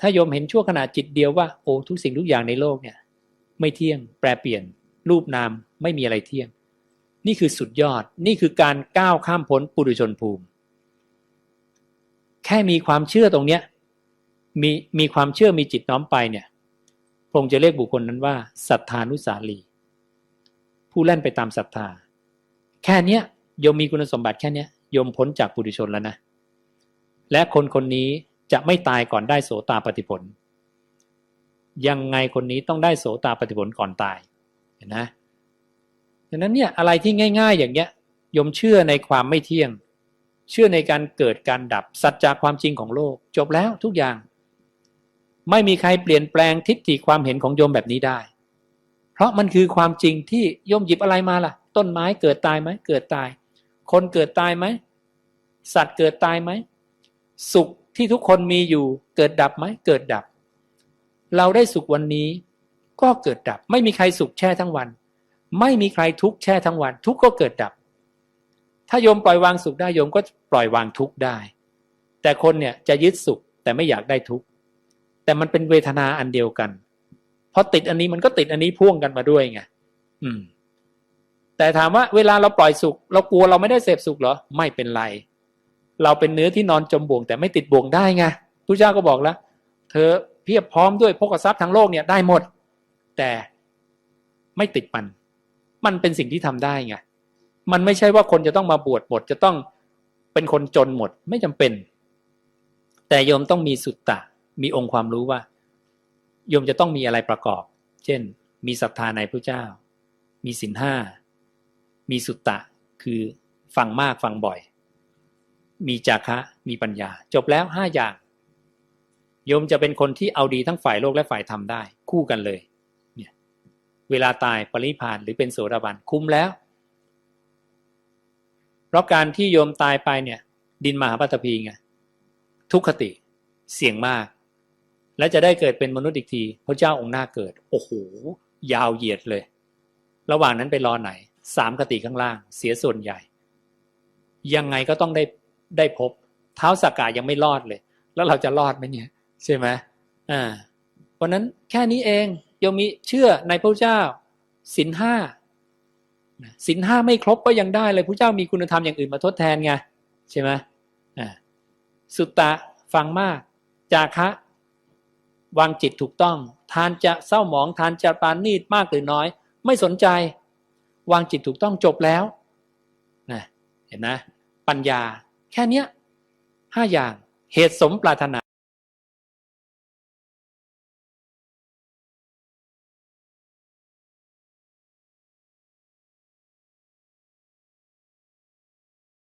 ถ้าโยมเห็นชั่วขณะจิตเดียวว่าโอ้ทุกสิ่งทุกอย่างในโลกเนี่ย ไม่เที่ยง แปรเปลี่ยน รูปนามไม่มีอะไรเที่ยง นี่คือสุดยอดนี่คือการก้าวข้ามพ้นปุถุชนภูมิ แค่มีความเชื่อตรงเนี้ยมีมีความเชื่อมีจิตน้อมไปเนี่ยพระองค์จะเรียกบุคคลนั้นว่าศรัทธานุสาลี ผู้เล่นไปตามศรัทธา แค่เนี้ยโยมมีคุณสมบัติแค่เนี้ยโยมพ้นจากปุถุชนแล้วนะ และคนคนนี้ จะไม่ตายก่อนได้โสตาปฏิผล ยังไงคนนี้ต้องได้โสตาปฏิผลก่อนตายเห็นนะดังนั้นเนี่ยอะไรที่ง่าย ๆ อย่างเงี้ยยมเชื่อในความไม่เที่ยง เชื่อในการเกิดการดับสัจจะความจริงของโลก จบแล้วทุกอย่าง ไม่มีใครเปลี่ยนแปลงทิฏฐิความเห็นของโยมแบบนี้ได้ เพราะมันคือความจริงที่โยมหยิบอะไรมาล่ะ ต้นไม้เกิดตายไหมเกิดตาย คนเกิดตายไหมสัตว์เกิดตายไหมสุข ที่ทุกคนมีอยู่เกิดดับไหมเกิดดับ เราได้สุขวันนี้ ก็เกิดดับ ไม่มีใครสุขแช่ทั้งวัน ไม่มีใครทุกข์แช่ทั้งวัน ทุกข์ก็เกิดดับ ถ้าโยมปล่อยวางสุขได้โยมก็ปล่อยวางทุกข์ได้ แต่คนเนี่ยจะยึดสุขแต่ไม่อยากได้ทุกข์แต่มันเป็นเวทนาอันเดียวกันพอติดอันนี้มันก็ติดอันนี้พ่วงกันมาด้วยไงอืม แต่ถามว่าเวลาเราปล่อยสุข เรากลัวเราไม่ได้เสพสุขเหรอ ไม่เป็นไร เราเป็นเนื้อที่นอนจมบ่วงแต่ไม่ติดบ่วงได้ไงพระเจ้าก็บอกแล้ว เธอเพียบพร้อมด้วยพกทรัพย์ทั้งโลกเนี่ยได้หมด แต่ไม่ติดมัน มันเป็นสิ่งที่ทำได้ไงมันไม่ใช่ว่าคนจะต้องมาบวชหมด จะต้องเป็นคนจนหมดไม่จำเป็น แต่โยมต้องมีสุตตะ มีองค์ความรู้ว่า โยมจะต้องมีอะไรประกอบ เช่น มีศรัทธาในพระเจ้า มีศีลห้ามีสุตตะคือฟังมากฟังบ่อย มีจาคะมีปัญญา จบแล้วห้าอย่างโยมจะเป็นคนที่เอาดีทั้งฝ่ายโลกและฝ่ายธรรมได้ คู่กันเลยเนี่ยเวลาตายปริพานหรือเป็นโสดาบันคุ้มแล้ว เพราะการที่โยมตายไปเนี่ย ดินมหาปัตภีไงทุกขติเสี่ยงมาก และจะได้เกิดเป็นมนุษย์อีกที พระเจ้าองค์หน้าเกิด โอ้โห ยาวเหยียดเลย ระหว่างนั้นไปรอไหน สามกติข้างล่าง เสียส่วนใหญ่ ยังไงก็ต้องได้ ได้พบเท้าสากายังไม่รอดเลย แล้วเราจะรอดไหมเนี่ยใช่ไหมอ่าเพราะนั้นแค่นี้เองโยมมีเชื่อในพระเจ้าสินห้าสินห้าไม่ครบก็ยังได้เลยพระเจ้ามีคุณธรรมอย่างอื่นมาทดแทนไงใช่ไหมอ่าสุตตะฟังมาก จาคะวางจิตถูกต้อง ทานจะเศร้าหมองทานจะปานนีดมากหรือน้อย ไม่สนใจ วางจิตถูกต้องจบแล้วนะเห็นนะ ปัญญา แค่เนี้ยห้าอย่างเหตุสมปรารถนา